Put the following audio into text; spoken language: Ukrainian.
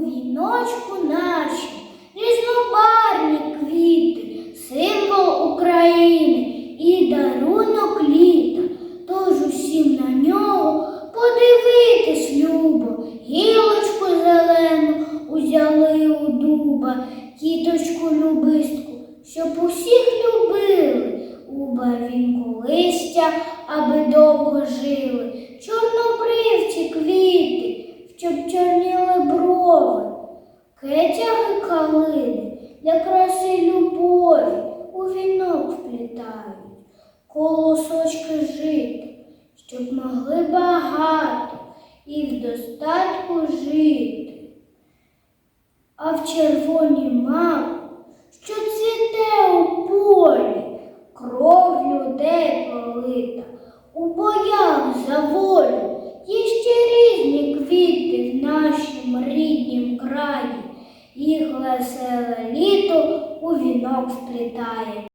віночку наші. Різнобарні квіти, символ України і дарунок літа. Тож усім на нього подивитись любо, гілочку зелену узяли у дуба, кіточку любистку, щоб усіх любили, у барвінку листя, аби довго жили, чорнобривці квіти, щоб чорніли брови, кетяги калини для краси любові у вінок вплітають, колосочки жити, щоб могли багато і в достатку жити. А в червоній маку, що цвіте у полі, кров людей пролита, у боях за волю, є ще різні квіти в нашім ріднім краї, їх веселе літо у вінок вплітає.